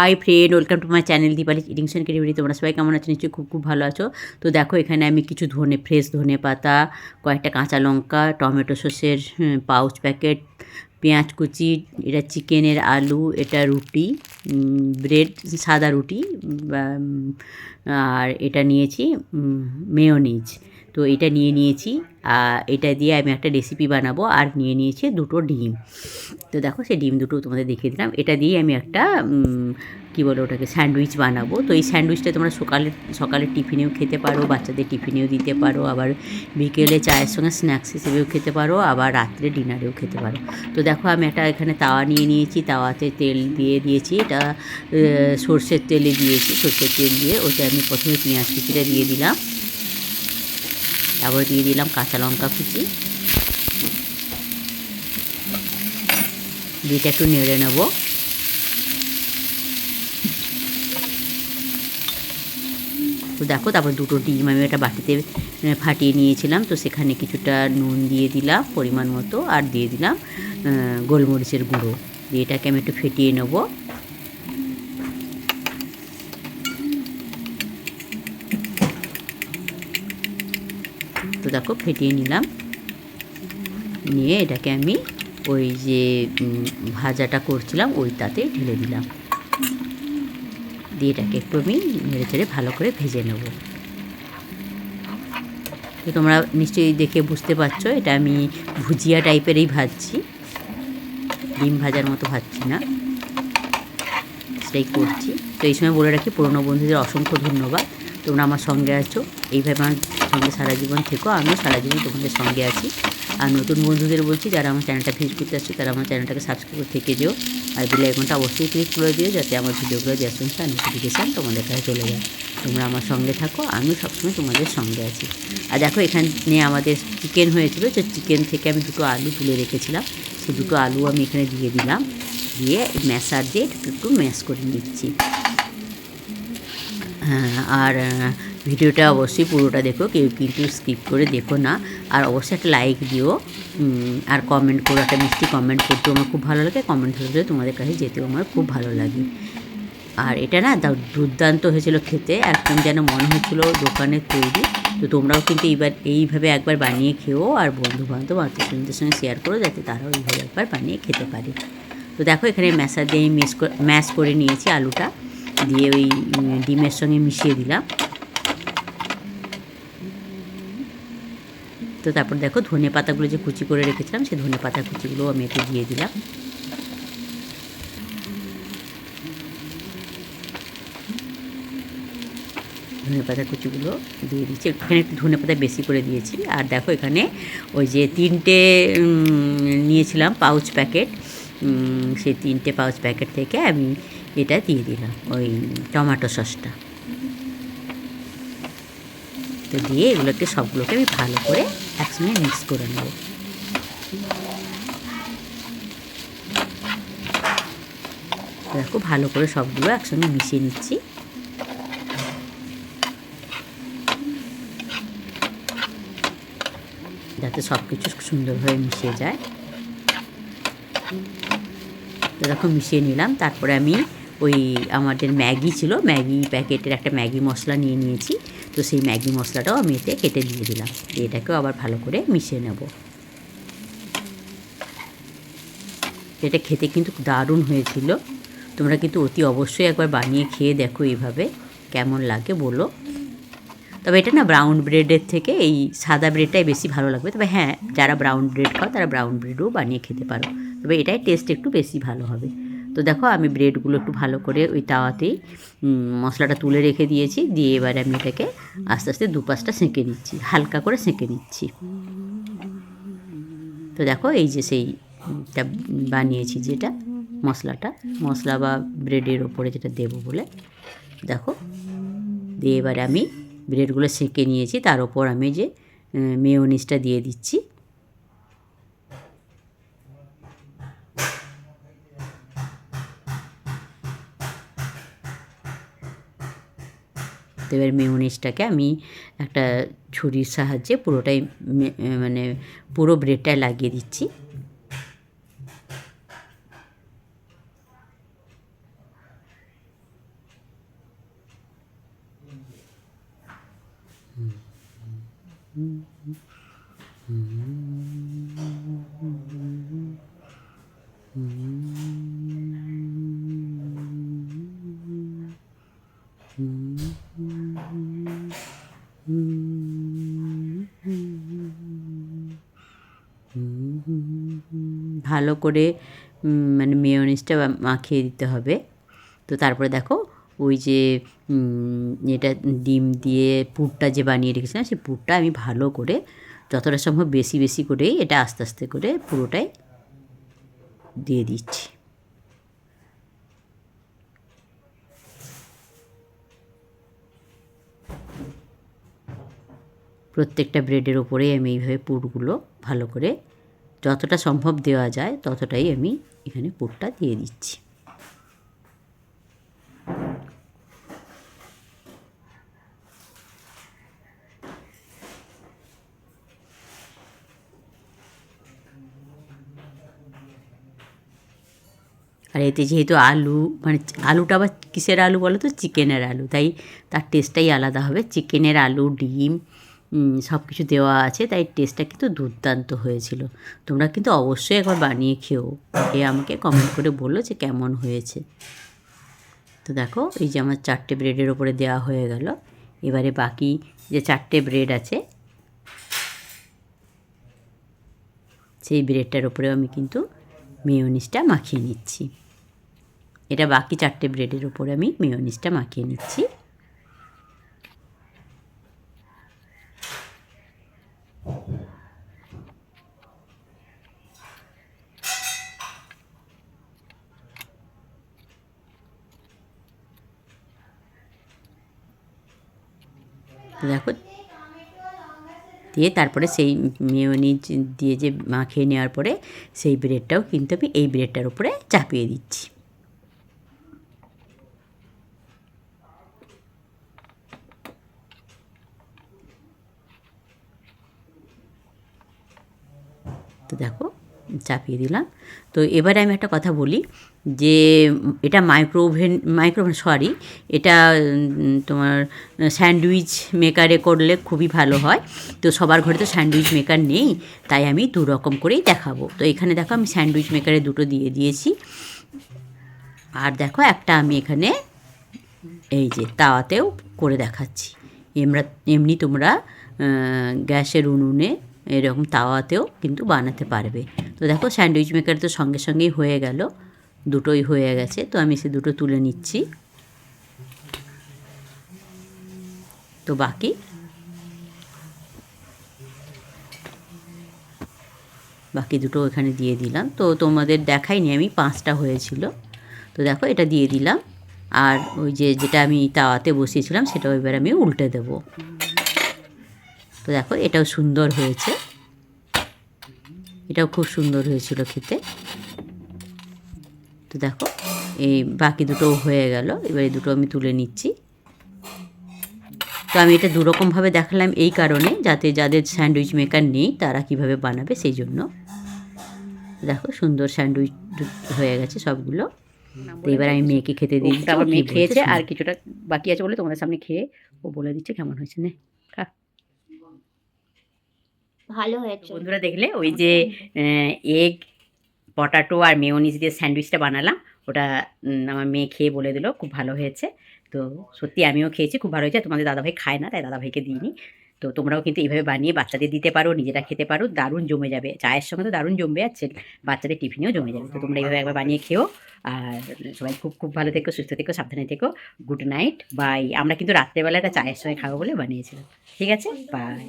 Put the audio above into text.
Hi friend welcome to my channel Dipali edition creativity তোমরা সবাই কেমন আছো নিশ্চয়ই খুব খুব ভালো আছো তো দেখো এখানে আমি কিছু ধনে ফ্রেশ ধনে পাতা কয়েকটা কাঁচা লঙ্কা টমেটো সসের পাউচ প্যাকেট পেঁয়াজ কুচি এটা চিকেনের আলু এটা রুটি ব্রেড সাদা রুটি আর এটা নিয়েছি মেয়োনিজ তো এটা নিয়ে নিয়েছি এটা দিয়ে আমি একটা রেসিপি বানাবো, আর নিয়ে নিয়েছি দুটো ডিম। তো দেখো সেই ডিম দুটো তোমাদের দেখিয়ে দিলাম। এটা দিয়ে আমি একটা কী বলো ওটাকে, স্যান্ডউইচ বানাবো। তো এই স্যান্ডউইচটা তোমরা সকালে সকালে টিফিনেও খেতে পারো, বাচ্চাদের টিফিনেও দিতে পারো, আবার বিকেলে চায়ের সঙ্গে স্ন্যাক্স হিসেবেও খেতে পারো, আবার রাত্রে ডিনারেও খেতে পারো। তো দেখো আমি একটা এখানে তাওয়া নিয়ে নিয়েছি, তাওয়াতে তেল দিয়ে দিয়েছি, এটা সর্ষের তেলে দিয়েছি। সর্ষের তেল দিয়ে ওটা আমি প্রথমে পেঁয়াজ কুচিটা দিয়ে দিলাম। তারপর দিয়ে দিলাম কাঁচা লঙ্কা কুচি। দিয়ে একটু নেড়ে নেব। তো দেখো, তারপর দুটো ডিম আমি একটা বাটিতে ফাটিয়ে নিয়েছিলাম, তো সেখানে কিছুটা নুন দিয়ে দিলাম পরিমাণ মতো, আর দিয়ে দিলাম গোলমরিচের গুঁড়ো। দিয়ে এটাকে আমি একটু ফেটিয়ে নেব। দেখো ফেটিয়ে নিলাম। নিয়ে এটাকে আমি ওই যে ভাজাটা করছিলাম ওই তাতে ঢেলে দিলাম। দিয়ে এটাকে একটু আমি নেড়ে চেড়ে ভালো করে ভেজে নেব। তো তোমরা নিশ্চয়ই দেখে বুঝতে পারছ, এটা আমি ভুজিয়া টাইপেরই ভাজছি। ডিম ভাজার মতো ভাজছি না। সেটাই করছি। তো এই সময় বলে রাখি, পুরনো বন্ধুদের অসংখ্য ধন্যবাদ। তোমরা আমার সঙ্গে আছো। এইভাবে আমার সঙ্গে সারা জীবন থেকো আমিও সারা জীবন তোমাদের সঙ্গে আছি। আর নতুন বন্ধুদের বলছি যারা আমার চ্যানেলটা ভিজিট করতে আসছে তারা আমার চ্যানেলটাকে সাবস্ক্রাইব করে থেকে যেও। আর বেল আইকনটা অবশ্যই ক্লিক করে দিও যাতে আমার ভিডিওগুলো যে আসুন আর নোটিফিকেশান তোমাদের কাছে চলে যায়। তোমরা আমার সঙ্গে থাকো আমিও সবসময় তোমাদের সঙ্গে আছি। আর দেখো এখানে আমাদের চিকেন হয়েছিল যে চিকেন থেকে আমি দুটো আলু তুলে রেখেছিলাম। সেই দুটো আলু আমি এখানে দিয়ে দিলাম। দিয়ে ম্যাশার দিয়ে একটু ম্যাশ করে নিচ্ছি। হ্যাঁ, আর ভিডিওটা অবশ্যই পুরোটা দেখো, কেউ কিন্তু স্কিপ করে দেখো না। আর অবশ্যই একটা লাইক দিও আর কমেন্ট করো, একটা মিষ্টি কমেন্ট করতেও আমার খুব ভালো লাগে। কমেন্ট করতে তোমাদের কাছে যেতেও আমার খুব ভালো লাগে। আর এটা না দুর্দান্ত হয়েছিল খেতে, একদম যেন মনে হচ্ছিল দোকানের তৈরি। তো তোমরাও কিন্তু এইবার, এইভাবে একবার বানিয়ে খেও, আর বন্ধু বান্ধব আত্মীয় সঙ্গে শেয়ার করো, যাতে তারাও এইভাবে একবার বানিয়ে খেতে পারে। তো দেখো, এখানে ম্যাশার দিয়ে আমি ম্যাশ করে নিয়েছি আলুটা, দিয়ে ওই ডিমের সঙ্গে মিশিয়ে দিলাম। তো তারপর দেখো ধনে পাতাগুলো যে কুচি করে রেখেছিলাম, সেই ধনে পাতা কুচিগুলো আমি একটু দিয়ে দিলাম। ধনে পাতা কুচিগুলো দিয়ে দিচ্ছি। এখানে একটু ধনে পাতা বেশি করে দিয়েছি। আর দেখো এখানে ওই যে তিনটে নিয়েছিলাম পাউচ প্যাকেট। সেই তিনটে পাউচ প্যাকেট থেকে আমি এটা দিয়ে দিলাম, ওই টমেটো সসটা। তো দিয়ে এগুলোকে সবগুলোকে আমি ভালো করে একসঙ্গে মিক্স করে নেব। দেখো, ভালো করে সবগুলো একসঙ্গে মিশিয়ে নিচ্ছি। যাতে সব কিছু সুন্দরভাবে মিশিয়ে যায়। এরকম মিশিয়ে নিলাম, তারপরে আমি ওই আমাদের ম্যাগি ছিল, ম্যাগি প্যাকেটের একটা ম্যাগি মশলা নিয়ে নিয়েছি। তো সেই ম্যাগি মশলাটাও আমি এতে কেটে দিয়ে দিলাম। এটাকেও আবার ভালো করে মিশিয়ে নেব। এটা খেতে কিন্তু দারুণ হয়েছিল। তোমরা কিন্তু অতি অবশ্যই একবার বানিয়ে খেয়ে দেখো এইভাবে, কেমন লাগে বলো। তবে এটা না ব্রাউন ব্রেডের থেকে এই সাদা ব্রেডটাই বেশি ভালো লাগবে। তবে হ্যাঁ যারা ব্রাউন ব্রেড খাও তারা ব্রাউন ব্রেডও বানিয়ে খেতে পারো। তবে এটাই টেস্ট একটু বেশি ভালো হবে। তো দেখো আমি ব্রেডগুলো একটু ভালো করে ওই তাওয়াতেই মশলাটা তুলে রেখে দিয়েছি, দিয়ে এবার আমি এটাকে আস্তে আস্তে দুপাশটা সেঁকে নিচ্ছি, হালকা করে সেঁকে নিচ্ছি। তো দেখো এই যে সেইটা বানিয়েছি যেটা, মশলাটা, মশলা বা ব্রেডের ওপরে যেটা দেবো বলে। দেখো, দিয়ে এবারে আমি ব্রেডগুলো সেঁকে নিয়েছি, তার ওপর আমি যে মেয়োনিজটা দিয়ে দিচ্ছি। এবার মেয়নিজটাকে আমি একটা ছুরির সাহায্যে পুরোটাই মানে পুরো ব্রেডটায় লাগিয়ে দিচ্ছি হুম হুম হুম ভালো করে মানে মেয়নিজটা মাখিয়ে দিতে হবে। তো তারপরে দেখো, ওই যে এটা ডিম দিয়ে পুরটা যে বানিয়ে রেখেছিলাম, সেই পুরটা আমি ভালো করে, যতটা সম্ভব বেশি বেশি করেই এটা আস্তে আস্তে করে পুরোটাই দিয়ে দিচ্ছি। প্রত্যেকটা ব্রেডের ওপরেই আমি এইভাবে পুরগুলো ভালো করে যতটা সম্ভব দেওয়া যায়, ততটাই আমি এখানে পুরটা দিয়ে দিচ্ছি। আর এতে যেহেতু আলু মানে আলুটা আবার কিসের আলু বলো তো? চিকেনের আলু। তাই তার টেস্টটাই আলাদা হবে। চিকেনের আলু, ডিম সব কিছু দেওয়া আছে, তাই টেস্টটা কিন্তু দুর্দান্ত হয়েছিল। তোমরা কিন্তু অবশ্যই একবার বানিয়ে খেও। এ আমাকে কমেন্ট করে বলল যে কেমন হয়েছে। তো দেখো, এই যে আমার চারটে ব্রেডের ওপরে দেওয়া হয়ে গেল। এবারে বাকি যে চারটে ব্রেড আছে, সেই ব্রেডটার ওপরেও আমি কিন্তু মেয়োনিজটা মাখিয়ে নিচ্ছি। এটা বাকি চারটে ব্রেডের ওপরে আমি মেয়োনিজটা মাখিয়ে নিচ্ছি। দেখো। দিয়ে তারপরে সেই মেয়োনিজ দিয়ে যে মাখিয়ে নেওয়ার পরে সেই ব্রেডটাও কিন্তু আমি এই ব্রেডটার উপরে চাপিয়ে দিচ্ছি। তো দেখো চাপিয়ে দিলাম। তো এবারে আমি একটা কথা বলি যে, এটা মাইক্রো ওভেন মাইক্রো সরি এটা তোমার, স্যান্ডউইচ মেকারে করলে খুবই ভালো হয়। তো সবার ঘরে তো স্যান্ডউইচ মেকার নেই, তাই আমি দু রকম করেই দেখাবো। তো এখানে দেখো আমি স্যান্ডউইচ মেকারে দুটো দিয়ে দিয়েছি। আর দেখো একটা আমি এখানে এই যে তাওয়াতেও করে দেখাচ্ছি। এমরা, এমনি তোমরা গ্যাসের উনুনে এরকম তাওয়াতেও কিন্তু বানাতে পারবে। তো দেখো, স্যান্ডউইচ মেকার তো সঙ্গে সঙ্গেই হয়ে গেল, দুটোই হয়ে গেছে। তো আমি সে দুটো তুলে নিচ্ছি। তো বাকি? বাকি দুটো এখানে দিয়ে দিলাম। তো তোমাদের দেখাইনি আমি, পাঁচটা হয়েছিল। তো দেখো, এটা দিয়ে দিলাম। আর ওই যে যেটা আমি তাওয়াতে বসিয়েছিলাম, সেটাও এবার আমি উল্টে দেব। তো দেখো এটাও সুন্দর হয়েছে। এটাও খুব সুন্দর হয়েছিল খেতে। তো দেখো এই বাকি দুটো হয়ে গেল। এবার এই দুটো আমি তুলে নিচ্ছি। তো আমি এটা দুরকমভাবে দেখালাম এই কারণে যাতে যাদের স্যান্ডউইচ মেকার নেই তারা কীভাবে বানাবে সেই জন্য। দেখো সুন্দর স্যান্ডউইচ হয়ে গেছে সবগুলো। তো এবার আমি মেয়েকে খেতে দিই আবার মেয়ে খেয়েছে আর কিছুটা বাকি আছে বলে তোমাদের সামনে খেয়ে ও বলে দিচ্ছে কেমন হয়েছে নে। ভালো হয়েছে। বন্ধুরা দেখলে ওই যে এগ পটাটো আর মেয়োনিজ দিয়ে স্যান্ডউইচটা বানালাম ওটা আমার মেয়ে খেয়ে বলে দিল খুব ভালো হয়েছে। তো সত্যি আমিও খেয়েছি খুব ভালো হয়েছে। তোমাদের দাদাভাই খায় না তাই দাদাভাইকে দিইনি। তো তোমরাও কিন্তু এইভাবে বানিয়ে বাচ্চাদের দিতে পারো নিজেরা খেতে পারো দারুণ জমে যাবে। চায়ের সঙ্গে তো দারুণ জমবে আর বাচ্চাদের টিফিনেও জমে যাবে। তো তোমরা এইভাবে একবার বানিয়ে খেও। আর সবাই খুব খুব ভালো থেকো সুস্থ থেকো সাবধানে থেকো। Good night bye. আমরা কিন্তু রাত্রেবেলা এটা চায়ের সঙ্গে খাব বলে বানিয়েছিলাম। ঠিক আছে? বাই।